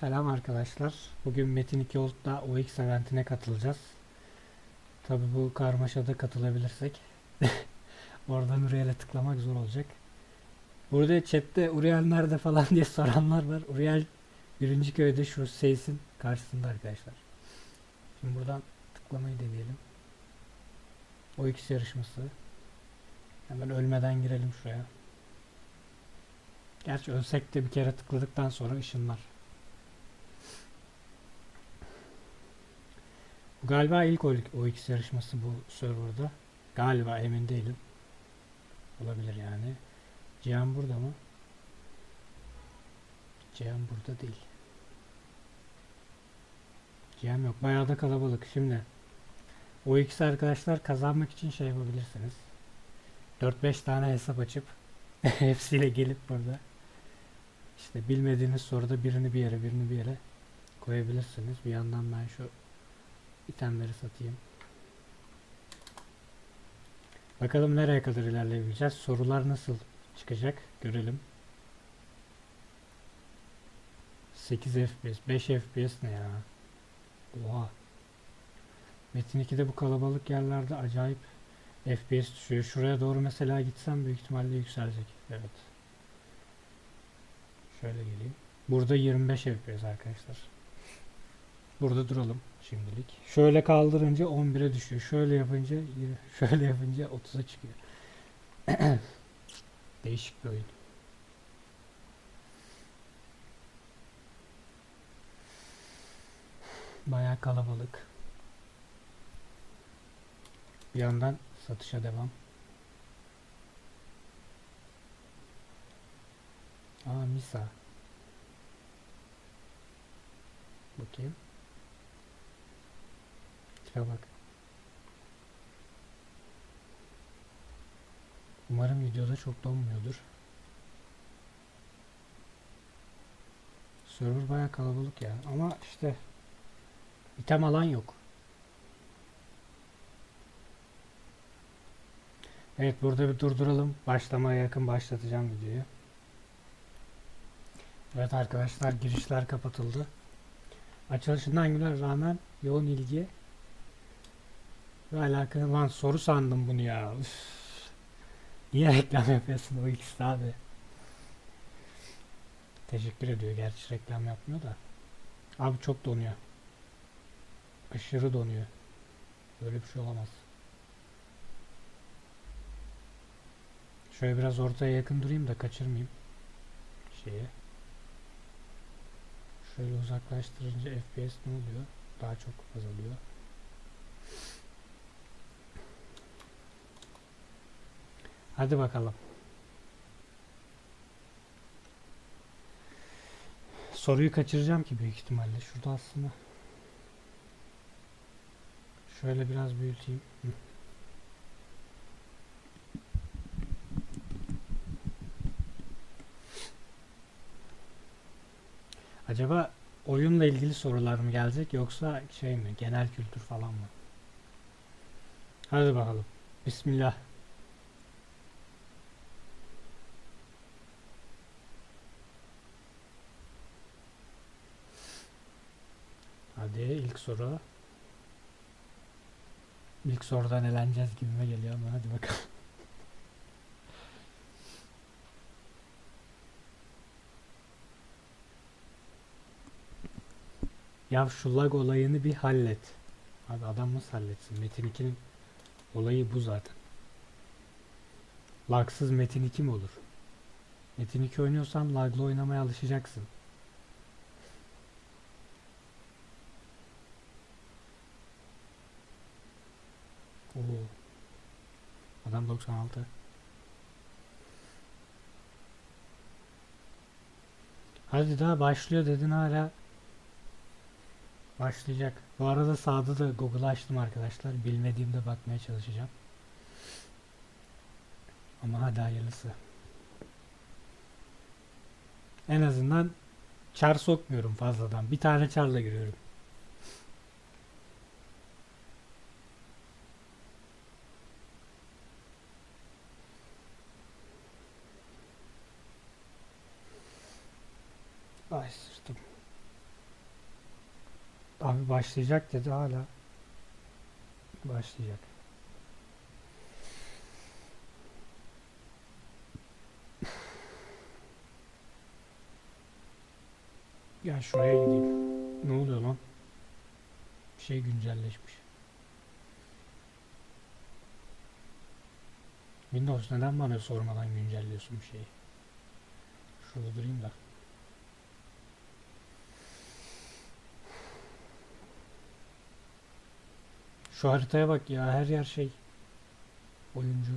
Selam arkadaşlar. Bugün Metin 2 Old'da OX eventine katılacağız. Tabi bu karmaşada katılabilirsek. Oradan Uriel'e tıklamak zor olacak. Burada chatte Uriel nerede falan diye soranlar var. Uriel birinci köyde şu Seys'in karşısında arkadaşlar. Şimdi buradan tıklamayı deneyelim. OX yarışması. Hemen ölmeden girelim şuraya. Gerçi ölsek de bir kere tıkladıktan sonra ışınlar. Galiba ilk o- OX yarışması bu serverda. Galiba emin değilim. Olabilir yani. Cihan burada mı? Cihan burada değil. Cihan yok. Bayağı da kalabalık. Şimdi OX arkadaşlar kazanmak için şey yapabilirsiniz. 4-5 tane hesap açıp hepsiyle gelip burada işte bilmediğiniz soruda birini bir yere birini bir yere koyabilirsiniz. Bir yandan ben şu itemleri satayım. Bakalım nereye kadar ilerleyebileceğiz. Sorular nasıl çıkacak görelim. 8 FPS, 5 FPS ne ya? Oha. Metin 2'de bu kalabalık yerlerde acayip FPS düşüyor. Şuraya doğru mesela gitsem büyük ihtimalle yükselecek. Evet. Şöyle geleyim. Burada 25 FPS arkadaşlar. Burada duralım şimdilik. Şöyle kaldırınca 11'e düşüyor. Şöyle yapınca şöyle yapınca 30'a çıkıyor. Değişik bir oyun. Bayağı kalabalık. Bir yandan satışa devam. Aa Misa. Bakayım. Tipe bak. Umarım videoda çok donmuyordur. Server bayağı kalabalık ya. Ama işte item alan yok. Evet burada bir durduralım. Başlamaya yakın başlatacağım videoyu. Evet arkadaşlar girişler kapatıldı. Açılışından güne rağmen yoğun ilgi ve alakalı lan soru sandım bunu ya. Üf. Niye reklam yapıyorsun o ikisi abi? Teşekkür ediyor. Gerçi reklam yapmıyor da. Abi çok donuyor. Aşırı donuyor. Böyle bir şey olamaz. Şöyle biraz ortaya yakın durayım da kaçırmayayım şeyi. Şöyle uzaklaştırınca FPS ne oluyor? Daha çok azalıyor. Hadi bakalım. Soruyu kaçıracağım ki büyük ihtimalle. Şurada aslında. Şöyle biraz büyüteyim. Acaba oyunla ilgili sorular mı gelecek yoksa şey mi genel kültür falan mı? Hadi bakalım. Bismillah. Hadi ilk soru. İlk sorudan eleneceğiz gibime geliyor ama hadi bakalım. Ya şu lag olayını bir hallet. Abi adam nasıl halletsin? Metin 2'nin olayı bu zaten. Lagsız Metin 2 mi olur? Metin 2 oynuyorsan laglı oynamaya alışacaksın. 90 96. Hadi daha başlıyor dedin hala. Başlayacak. Bu arada sağda da Google açtım arkadaşlar. Bilmediğimde bakmaya çalışacağım. Ama hadi hayırlısı. En azından çar sokmuyorum fazladan. Bir tane çarla giriyorum. Ay. Abi başlayacak dedi hala. Başlayacak. Ya şuraya gideyim. Ne oluyor lan? Bir şey güncelleşmiş. Windows neden bana sormadan güncelliyorsun bir şeyi? Şurada durayım da. Şu haritaya bak ya her yer şey. Oyuncu.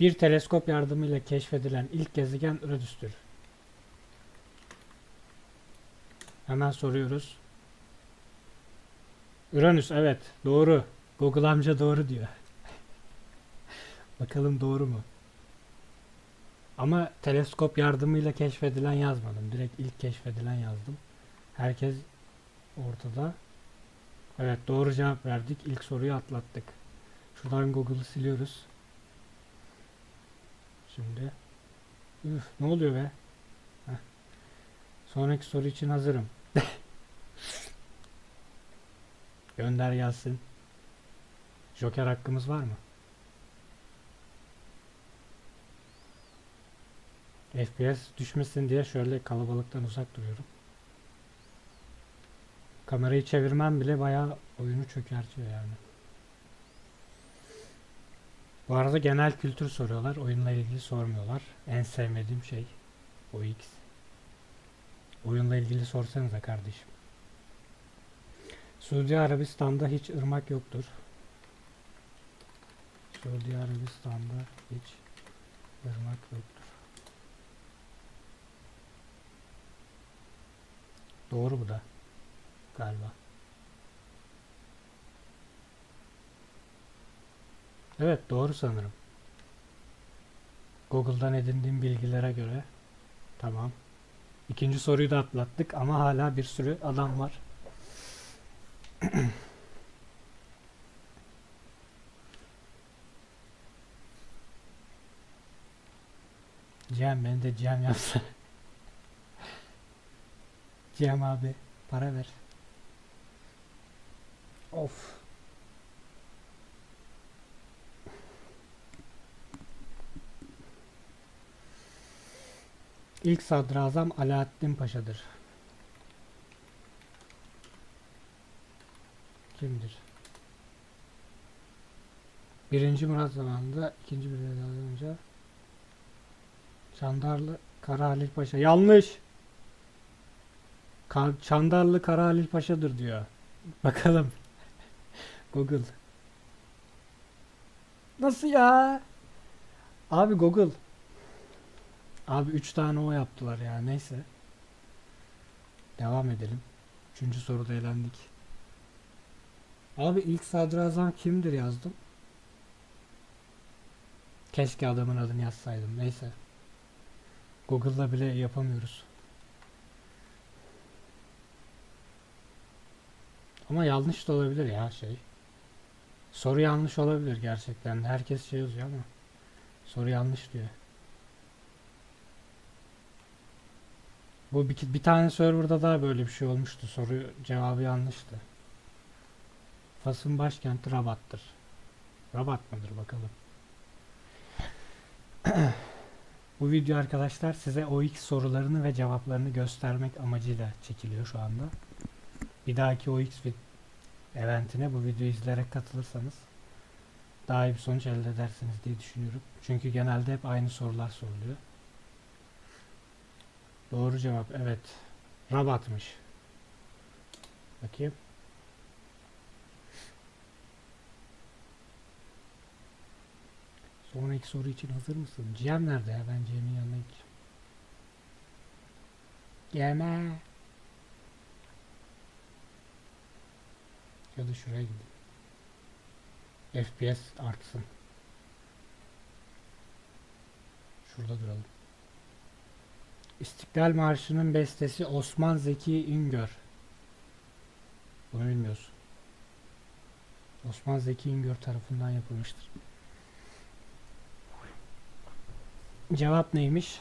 Bir teleskop yardımıyla keşfedilen ilk gezegen Uranüs'tür. Hemen soruyoruz. Uranüs evet doğru. Google amca doğru diyor. Bakalım doğru mu? Ama teleskop yardımıyla keşfedilen yazmadım. Direkt ilk keşfedilen yazdım. Herkes ortada. Evet doğru cevap verdik. İlk soruyu atlattık. Şuradan Google'ı siliyoruz. Şimdi. Üf, ne oluyor be? Sonraki soru için hazırım. Gönder gelsin. Joker hakkımız var mı? FPS düşmesin diye şöyle kalabalıktan uzak duruyorum. Kamerayı çevirmem bile bayağı oyunu çökertiyor yani. Bu arada genel kültür soruyorlar. Oyunla ilgili sormuyorlar. En sevmediğim şey OX. Oyunla ilgili sorsanıza kardeşim. Suudi Arabistan'da hiç ırmak yoktur. Suudi Arabistan'da hiç ırmak yoktur. Doğru bu da galiba. Evet doğru sanırım. Google'dan edindiğim bilgilere göre tamam. İkinci soruyu da atlattık ama hala bir sürü adam var. Cem ben de Cem yapsa. Cem abi para ver. Of. İlk sadrazam Alaaddin Paşa'dır. Kimdir? Birinci Murat zamanında, ikinci bir önce Çandarlı Kara Halil Paşa. Yanlış. Ka- Çandarlı Kara Halil Paşa'dır diyor. Bakalım. Google. Nasıl ya? Abi Google. Abi 3 tane o yaptılar ya. Neyse. Devam edelim. Üçüncü soruda elendik. Abi ilk sadrazam kimdir yazdım. Keşke adamın adını yazsaydım. Neyse. Google'da bile yapamıyoruz. Ama yanlış da olabilir ya şey. Soru yanlış olabilir gerçekten. Herkes şey yazıyor ama soru yanlış diyor. Bu bir, bir tane serverda daha böyle bir şey olmuştu. Soru cevabı yanlıştı. Fas'ın başkenti Rabat'tır. Rabat mıdır bakalım. Bu video arkadaşlar size OX sorularını ve cevaplarını göstermek amacıyla çekiliyor şu anda. Bir dahaki OX eventine bu videoyu izleyerek katılırsanız daha iyi bir sonuç elde edersiniz diye düşünüyorum. Çünkü genelde hep aynı sorular soruluyor. Doğru cevap evet. Rabat'mış. Bakayım. Sonraki soru için hazır mısın? Cem nerede ya? Ben Cem'in yanına gideceğim. Gelme. Ya da şuraya gideyim. FPS artsın. Şurada duralım. İstiklal Marşı'nın bestesi Osman Zeki İngör. Bunu bilmiyorsun. Osman Zeki İngör tarafından yapılmıştır. Cevap neymiş?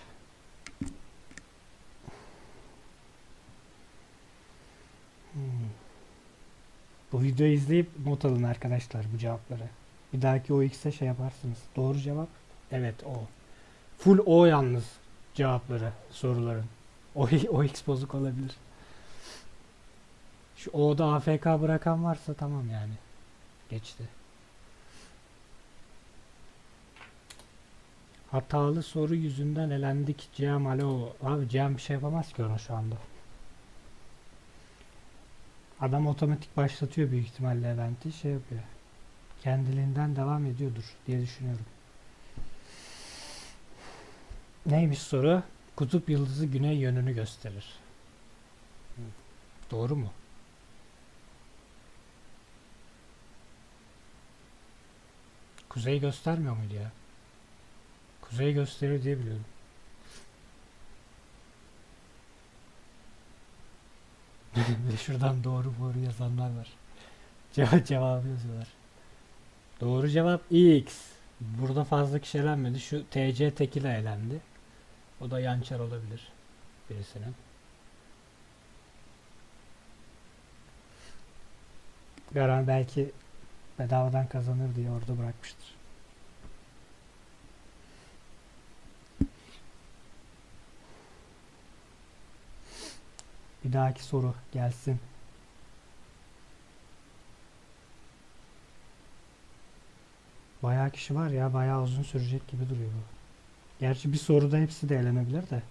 Hmm. Bu videoyu izleyip not alın arkadaşlar bu cevapları. Bir dahaki OX'e şey yaparsınız. Doğru cevap? Evet o. Full O yalnız cevapları soruların. O, OX bozuk olabilir. Şu O'da AFK bırakan varsa tamam yani. Geçti. Hatalı soru yüzünden elendik Cihan alo. Abi Cihan bir şey yapamaz ki ona şu anda. Adam otomatik başlatıyor büyük ihtimalle eventi şey yapıyor. Kendiliğinden devam ediyordur diye düşünüyorum. Neymiş soru? Kutup yıldızı güney yönünü gösterir. Doğru mu? Kuzey göstermiyor muydu ya? Kuzey gösterir diye biliyorum. Şuradan doğru doğru yazanlar var. Cevap cevabı yazıyorlar. Doğru cevap X. Burada fazla kişi elenmedi. Şu TC Tekila elendi. O da Yançar olabilir. Birisinin. Garan belki bedavadan kazanır diye orada bırakmıştır. Bir dahaki soru gelsin. Bayağı kişi var ya bayağı uzun sürecek gibi duruyor bu. Gerçi bir soruda hepsi de elenebilir de.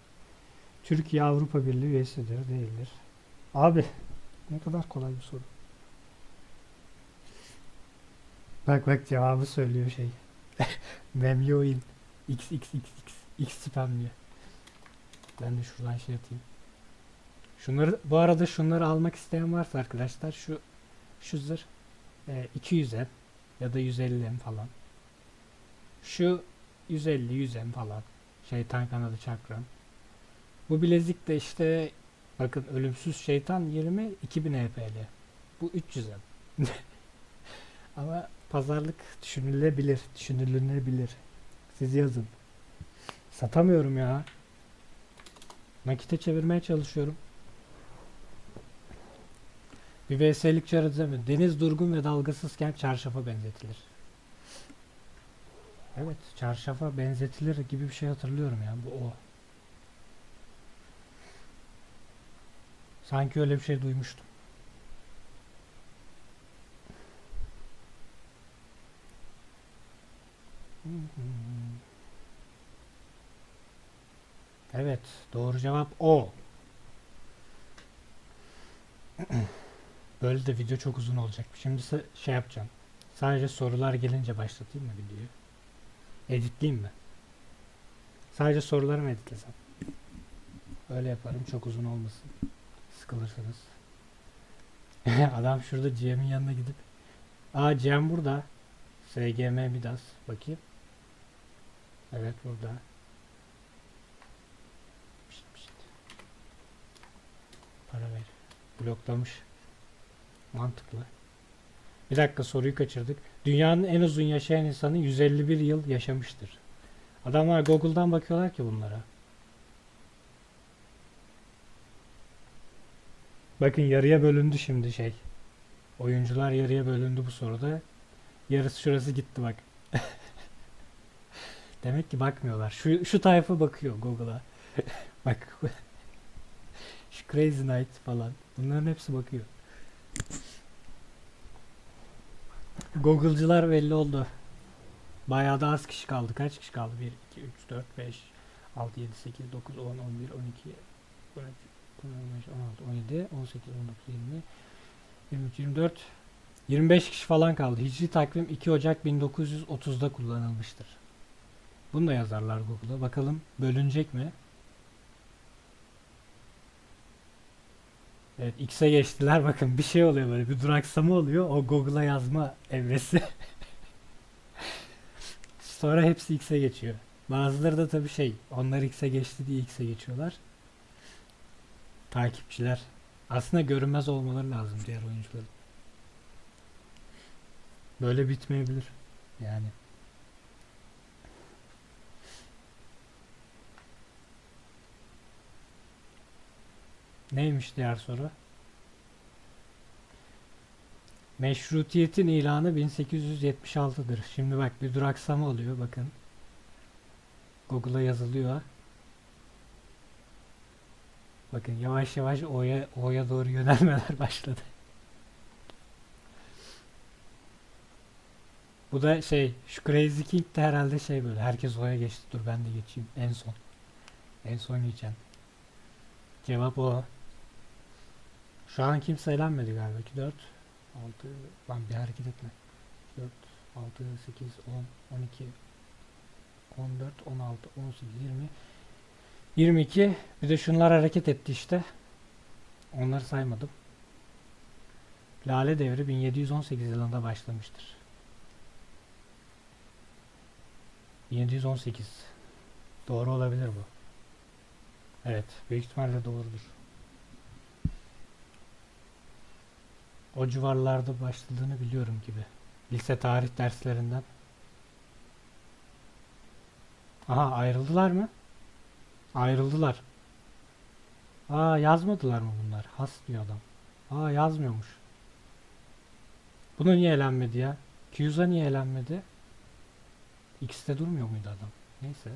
Türkiye Avrupa Birliği üyesidir değildir. Abi ne kadar kolay bir soru. Bak bak cevabı söylüyor şey. Memyoin x x x x x spam diye. Ben de şuradan şey atayım. Şunları bu arada şunları almak isteyen varsa arkadaşlar şu şu zırh e, 200 em ya da 150 em falan. Şu 150 100 em falan. Şeytan kanadı çakram. Bu bilezik de işte bakın ölümsüz şeytan 20 2000 EPL. Bu 300 em. Ama pazarlık düşünülebilir, düşünülünebilir. Siz yazın. Satamıyorum ya. Nakite çevirmeye çalışıyorum. Bir VS'lik çarı değil mi? Deniz durgun ve dalgasızken çarşafa benzetilir. Evet, çarşafa benzetilir gibi bir şey hatırlıyorum ya. Bu o. Sanki öyle bir şey duymuştum. Evet, doğru cevap o. Böyle de video çok uzun olacak. Şimdi şey yapacağım. Sadece sorular gelince başlatayım mı videoyu? Editleyeyim mi? Sadece soruları mı editlesem? Öyle yaparım. Çok uzun olmasın. Sıkılırsınız. Adam şurada GM'in yanına gidip Aa GM burada. SGM Midas. Bakayım. Evet burada. Pişt, pişt. Para ver. Bloklamış. Mantıklı. Bir dakika soruyu kaçırdık. Dünyanın en uzun yaşayan insanı 151 yıl yaşamıştır. Adamlar Google'dan bakıyorlar ki bunlara. Bakın yarıya bölündü şimdi şey. Oyuncular yarıya bölündü bu soruda. Yarısı şurası gitti bak. Demek ki bakmıyorlar. Şu, şu tayfa bakıyor Google'a. bak. şu Crazy Night falan. Bunların hepsi bakıyor. Google'cılar belli oldu. Bayağı da az kişi kaldı. Kaç kişi kaldı? 1, 2, 3, 4, 5, 6, 7, 8, 9, 10, 11, 12, 13, 15, 16, 17, 18, 19, 20, 23, 24, 25 kişi falan kaldı. Hicri takvim 2 Ocak 1930'da kullanılmıştır. Bunu da yazarlar Google'a. Bakalım bölünecek mi? Evet X'e geçtiler. Bakın bir şey oluyor böyle. Bir duraksama oluyor. O Google'a yazma evresi. Sonra hepsi X'e geçiyor. Bazıları da tabii şey, onlar X'e geçti diye X'e geçiyorlar. Takipçiler. Aslında görünmez olmaları lazım diğer oyuncuların. Böyle bitmeyebilir. Yani. Neymiş diğer soru? Meşrutiyetin ilanı 1876'dır. Şimdi bak bir duraksama oluyor bakın. Google'a yazılıyor. Bakın yavaş yavaş O'ya O'ya doğru yönelmeler başladı. Bu da şey şu Crazy King de herhalde şey böyle herkes O'ya geçti dur ben de geçeyim en son. En son geçen. Cevap o. Şu an kimse eğlenmedi galiba. 2, 4, 6, lan bir hareket etme. 4, 6, 8, 10, 12, 14, 16, 18, 20, 22. Bir de şunlar hareket etti işte. Onları saymadım. Lale Devri 1718 yılında başlamıştır. 1718. Doğru olabilir bu. Evet, büyük ihtimalle doğrudur. O civarlarda başladığını biliyorum gibi. Lise tarih derslerinden. Aha ayrıldılar mı? Ayrıldılar. Aa yazmadılar mı bunlar? Has diyor adam. Aa yazmıyormuş. Bunu niye elenmedi ya? Q'za niye elenmedi? X'te durmuyor muydu adam? Neyse.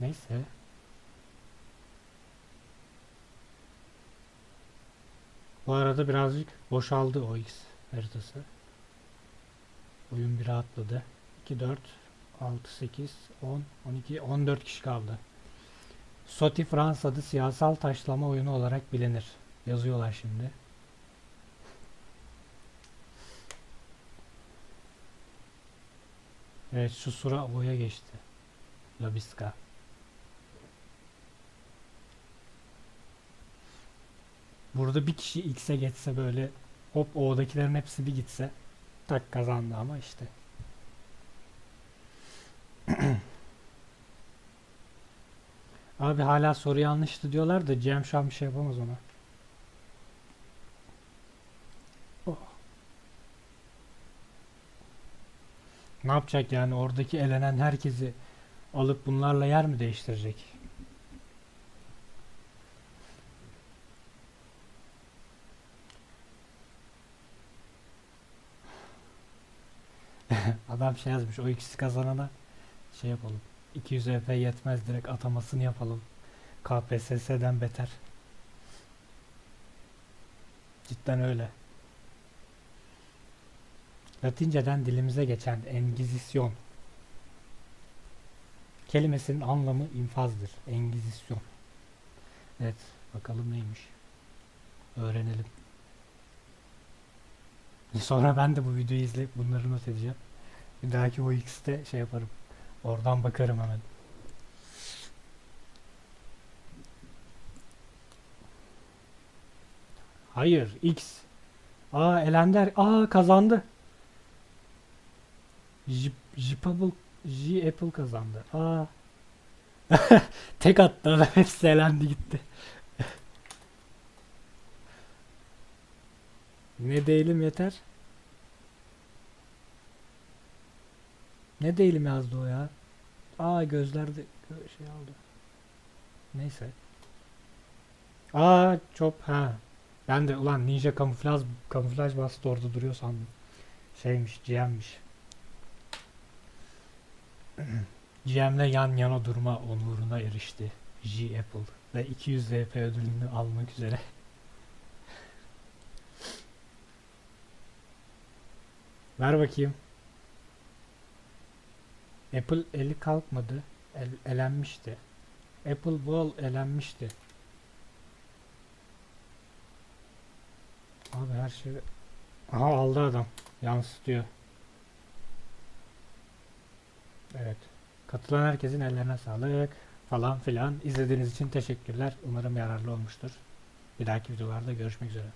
Neyse. Bu arada birazcık boşaldı o X haritası. Oyun bir rahatladı. 2, 4, 6, 8, 10, 12, 14 kişi kaldı. Soti Fransa'da siyasal taşlama oyunu olarak bilinir. Yazıyorlar şimdi. Evet şu sıra boya geçti. Labiska. Burada bir kişi X'e geçse böyle hop O'dakilerin hepsi bir gitse tak kazandı ama işte. Abi hala soru yanlıştı diyorlar da Cem şu an bir şey yapamaz ona. Oh. Ne yapacak yani oradaki elenen herkesi alıp bunlarla yer mi değiştirecek? Adam şey yazmış o ikisi kazanana şey yapalım. 200 EP yetmez direkt atamasını yapalım. KPSS'den beter. Cidden öyle. Latinceden dilimize geçen Engizisyon kelimesinin anlamı infazdır. Engizisyon. Evet, bakalım neymiş. Öğrenelim. Sonra ben de bu videoyu izleyip bunları not edeceğim. Bir dahaki o X'te şey yaparım. Oradan bakarım hemen. Hayır, X. Aa Elender. Aa kazandı. Jipable J Apple kazandı. Aa. Tek attı adam hepsi elendi gitti. ne değilim yeter. Ne değilim yazdı o ya. Aa gözlerde gö- şey aldı. Neyse. Aa çok ha. Ben de ulan ninja kamuflaj kamuflaj bastı orada duruyor sandım. Şeymiş GM'miş. GM'le yan yana durma onuruna erişti. G Apple ve 200 VP ödülünü almak üzere. Ver bakayım. Apple eli kalkmadı. El, elenmişti. Apple Ball elenmişti. Abi her şey... Aha aldı adam. Yansıtıyor. Evet. Katılan herkesin ellerine sağlık falan filan. İzlediğiniz için teşekkürler. Umarım yararlı olmuştur. Bir dahaki videolarda görüşmek üzere.